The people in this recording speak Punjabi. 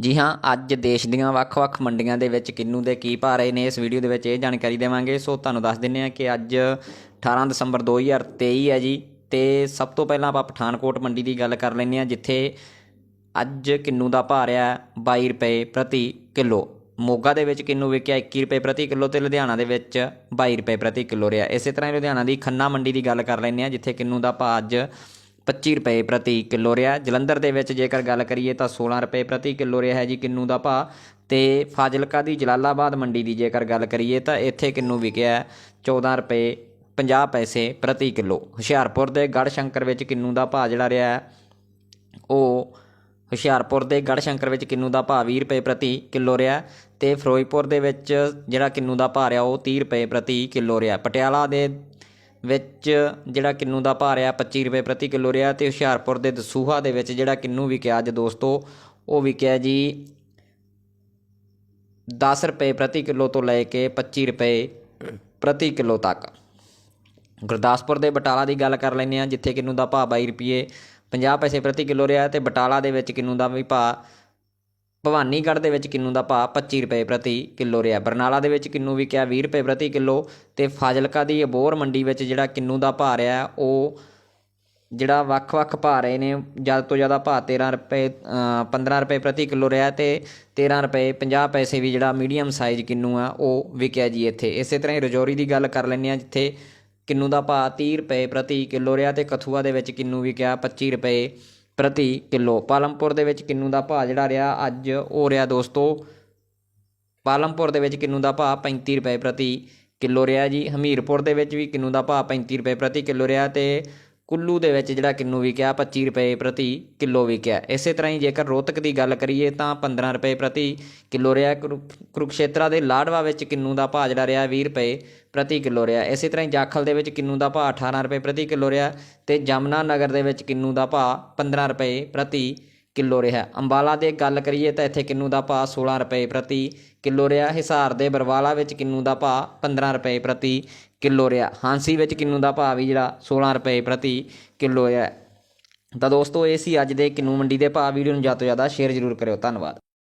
ਜੀ ਹਾਂ, ਅੱਜ ਦੇਸ਼ ਦੀਆਂ ਵੱਖ-ਵੱਖ ਮੰਡੀਆਂ ਦੇ ਵਿੱਚ ਕਿੰਨੂ ਦੇ ਕੀ ਭਾਅ ਰਹੇ ਨੇ, ਇਸ ਵੀਡੀਓ ਦੇ ਵਿੱਚ ਇਹ ਜਾਣਕਾਰੀ ਦੇਵਾਂਗੇ। ਸੋ ਤੁਹਾਨੂੰ ਦੱਸ ਦਿੰਨੇ ਆ ਕਿ ਅੱਜ 18 ਦਸੰਬਰ 2023 ਹੈ ਜੀ। ਤੇ ਸਭ ਤੋਂ ਪਹਿਲਾਂ ਆਪਾਂ ਪਠਾਨਕੋਟ ਮੰਡੀ ਦੀ ਗੱਲ ਕਰ ਲੈਂਦੇ ਆ ਜਿੱਥੇ ਅੱਜ ਕਿੰਨੂ ਦਾ ਭਾਅ ਰਿਹਾ ਹੈ 22 ਰੁਪਏ ਪ੍ਰਤੀ ਕਿਲੋ। ਮੋਗਾ ਦੇ ਵਿੱਚ ਕਿੰਨੂ ਵਿਕਿਆ 21 ਰੁਪਏ ਪ੍ਰਤੀ ਕਿਲੋ ਤੇ ਲੁਧਿਆਣਾ ਦੇ ਵਿੱਚ 22 ਰੁਪਏ ਪ੍ਰਤੀ ਕਿਲੋ ਰਿਹਾ। ਇਸੇ ਤਰ੍ਹਾਂ ਹੀ ਲੁਧਿਆਣਾ ਦੀ ਖੰਨਾ ਮੰਡੀ ਦੀ ਗੱਲ ਕਰ ਲੈਂਦੇ ਆ ਜਿੱਥੇ ਕਿੰਨੂ ਦਾ ਭਾਅ ਅੱਜ 25 ਰੁਪਏ ਪ੍ਰਤੀ ਕਿਲੋ ਰਿਹਾ। ਜਲੰਧਰ ਦੇ ਵਿੱਚ ਜੇਕਰ ਗੱਲ ਕਰੀਏ ਤਾਂ 16 ਰੁਪਏ ਪ੍ਰਤੀ ਕਿਲੋ ਰਿਹਾ ਹੈ ਜੀ ਕਿੰਨੂ ਦਾ ਭਾਅ। ਤੇ ਫਾਜ਼ਿਲਕਾ ਦੀ ਜਲਾਲਾਬਾਦ ਮੰਡੀ ਦੀ ਜੇਕਰ ਗੱਲ ਕਰੀਏ ਤਾਂ ਇੱਥੇ ਕਿੰਨੂ ਵਿਕਿਆ ਹੈ। 14 ਰੁਪਏ 50 ਪੈਸੇ ਪ੍ਰਤੀ ਕਿਲੋ। ਹੁਸ਼ਿਆਰਪੁਰ ਦੇ ਗੜ੍ਹ ਸ਼ੰਕਰ ਵਿੱਚ ਕਿੰਨੂ ਦਾ ਭਾਅ ਜਿਹੜਾ ਰਿਹਾ ਉਹ ਹੁਸ਼ਿਆਰਪੁਰ ਦੇ ਗੜ੍ਹ ਸ਼ੰਕਰ ਵਿੱਚ ਕਿੰਨੂ ਦਾ ਭਾਅ 20 ਰੁਪਏ ਪ੍ਰਤੀ ਕਿਲੋ ਰਿਹਾ ਤੇ ਫਿਰੋਜ਼ਪੁਰ ਦੇ ਵਿੱਚ ਜਿਹੜਾ ਕਿੰਨੂ ਦਾ ਭਾਅ ਰਿਹਾ ਉਹ 30 ਰੁਪਏ ਪ੍ਰਤੀ ਕਿਲੋ ਰਿਹਾ। ਪਟਿਆਲਾ ਦੇ ਵਿੱਚ ਜਿਹੜਾ ਕਿੰਨੂ ਦਾ ਭਾਅ ਰਿਹਾ 25 ਰੁਪਏ ਪ੍ਰਤੀ ਕਿਲੋ ਰਿਹਾ ਅਤੇ ਹੁਸ਼ਿਆਰਪੁਰ ਦੇ ਦਸੂਹਾ ਦੇ ਵਿੱਚ ਜਿਹੜਾ ਕਿੰਨੂ ਵਿਕਿਆ ਅੱਜ ਦੋਸਤੋ, ਉਹ ਵਿਕਿਆ ਜੀ 10 ਰੁਪਏ ਪ੍ਰਤੀ ਕਿਲੋ ਤੋਂ ਲੈ ਕੇ 25 ਰੁਪਏ ਪ੍ਰਤੀ ਕਿਲੋ ਤੱਕ। ਗੁਰਦਾਸਪੁਰ ਦੇ ਬਟਾਲਾ ਦੀ ਗੱਲ ਕਰ ਲੈਂਦੇ ਆ ਜਿੱਥੇ ਕਿੰਨੂ ਦਾ ਭਾਅ 22 ਰੁਪਏ 50 ਪੈਸੇ ਪ੍ਰਤੀ ਕਿਲੋ ਰਿਹਾ ਤੇ ਬਟਾਲਾ ਦੇ ਵਿੱਚ ਕਿੰਨੂ ਦਾ ਵੀ ਭਾਅ ਭਵਾਨੀਗੜ੍ਹ ਦੇ ਵਿੱਚ ਕਿੰਨੂ ਦਾ ਭਾਅ 25 ਰੁਪਏ ਪ੍ਰਤੀ ਕਿਲੋ ਰਿਹਾ। ਬਰਨਾਲਾ ਦੇ ਵਿੱਚ ਕਿੰਨੂ ਵੀ ਕਿਹਾ 20 ਰੁਪਏ ਪ੍ਰਤੀ ਕਿਲੋ ਤੇ ਫਾਜ਼ਿਲਕਾ ਦੀ ਅਬੋਰ ਮੰਡੀ ਵਿੱਚ ਜਿਹੜਾ ਕਿੰਨੂ ਦਾ ਭਾਅ ਰਿਹਾ ਉਹ ਜਿਹੜਾ ਵੱਖ-ਵੱਖ ਭਾਅ ਰਹੇ ਨੇ ਜ਼ਿਆਦਾ ਤੋਂ ਜ਼ਿਆਦਾ ਭਾਅ 13 ਰੁਪਏ ਅ, 15 ਰੁਪਏ ਪ੍ਰਤੀ ਕਿਲੋ ਰਿਹਾ ਤੇ 13 ਰੁਪਏ 50 ਪੈਸੇ ਵੀ ਜਿਹੜਾ ਮੀਡੀਅਮ ਸਾਈਜ਼ ਕਿੰਨੂ ਆ ਉਹ ਵਿਕਿਆ ਜੀ ਇੱਥੇ। ਇਸੇ ਤਰ੍ਹਾਂ ਹੀ ਰਜੌਰੀ ਦੀ ਗੱਲ ਕਰ ਲੈਂਦੇ ਆ ਜਿੱਥੇ ਕਿੰਨੂ ਦਾ ਭਾਅ 30 ਰੁਪਏ ਪ੍ਰਤੀ ਕਿਲੋ ਰਿਹਾ ਤੇ ਕਥੂਆ ਦੇ ਵਿੱਚ ਕਿੰਨੂ ਵਿਕਿਆ 25 ਰੁਪਏ ਪ੍ਰਤੀ ਕਿਲੋ। ਪਾਲਮਪੁਰ ਦੇ ਵਿੱਚ ਕਿੰਨੂ ਦਾ ਭਾਅ ਜਿਹੜਾ ਰਿਹਾ ਅੱਜ, ਉਹ ਰਿਹਾ ਦੋਸਤੋ, ਪਾਲਮਪੁਰ ਦੇ ਵਿੱਚ ਕਿੰਨੂ ਦਾ ਭਾਅ 35 ਰੁਪਏ ਪ੍ਰਤੀ ਕਿਲੋ ਰਿਹਾ ਜੀ। ਹਮੀਰਪੁਰ ਦੇ ਵਿੱਚ ਵੀ ਕਿੰਨੂ ਦਾ ਭਾਅ 35 ਰੁਪਏ ਪ੍ਰਤੀ ਕਿਲੋ ਰਿਹਾ ਤੇ ਕੁੱਲੂ ਦੇ ਵਿੱਚ ਜਿਹੜਾ ਕਿੰਨੂ ਵਿਕਿਆ 25 ਰੁਪਏ ਪ੍ਰਤੀ ਕਿਲੋ ਵਿਕਿਆ। ਇਸੇ ਤਰ੍ਹਾਂ ਹੀ ਜੇਕਰ ਰੋਹਤਕ ਦੀ ਗੱਲ ਕਰੀਏ ਤਾਂ 15 ਰੁਪਏ ਪ੍ਰਤੀ ਕਿਲੋ ਰਿਹਾ। ਕੁਰੂ- ਕੁਰੂਕਸ਼ੇਤਰਾ ਦੇ ਲਾਡਵਾ ਵਿੱਚ ਕਿੰਨੂ ਦਾ ਭਾਅ ਜਿਹੜਾ ਰਿਹਾ 20 ਰੁਪਏ ਪ੍ਰਤੀ ਕਿਲੋ ਰਿਹਾ। ਇਸੇ ਤਰ੍ਹਾਂ ਹੀ ਜਾਖਲ ਦੇ ਵਿੱਚ ਕਿੰਨੂ ਦਾ ਭਾਅ 18 ਰੁਪਏ ਪ੍ਰਤੀ ਕਿਲੋ ਰਿਹਾ ਤੇ ਜਮਨਾ ਨਗਰ ਦੇ ਵਿੱਚ ਕਿੰਨੂ ਦਾ ਭਾਅ 15 ਰੁਪਏ ਪ੍ਰਤੀ ਕਿਲੋ ਰਿਹਾ। ਅੰਬਾਲਾ ਦੇ ਗੱਲ ਕਰੀਏ ਤਾਂ ਇੱਥੇ ਕਿੰਨੂ ਦਾ ਭਾਅ 16 ਰੁਪਏ ਪ੍ਰਤੀ ਕਿਲੋ ਰਿਹਾ। ਹਿਸਾਰ ਦੇ ਬਰਵਾਲਾ ਵਿੱਚ ਕਿੰਨੂ ਦਾ ਭਾਅ 15 ਰੁਪਏ ਪ੍ਰਤੀ ਕਿਲੋ ਰਿਹਾ। ਹਾਂਸੀ ਵਿੱਚ ਕਿੰਨੂ ਦਾ ਭਾਅ ਵੀ ਜਿਹੜਾ 16 ਰੁਪਏ ਪ੍ਰਤੀ ਕਿਲੋ ਰਿਹਾ। ਤਾਂ ਦੋਸਤੋ, ਇਹ ਸੀ ਅੱਜ ਦੇ ਕਿੰਨੂ ਮੰਡੀ ਦੇ ਭਾਅ। ਵੀਡੀਓ ਨੂੰ ਜ਼ਿਆਦਾ ਤੋਂ ਜ਼ਿਆਦਾ ਸ਼ੇਅਰ ਜ਼ਰੂਰ ਕਰਿਓ। ਧੰਨਵਾਦ।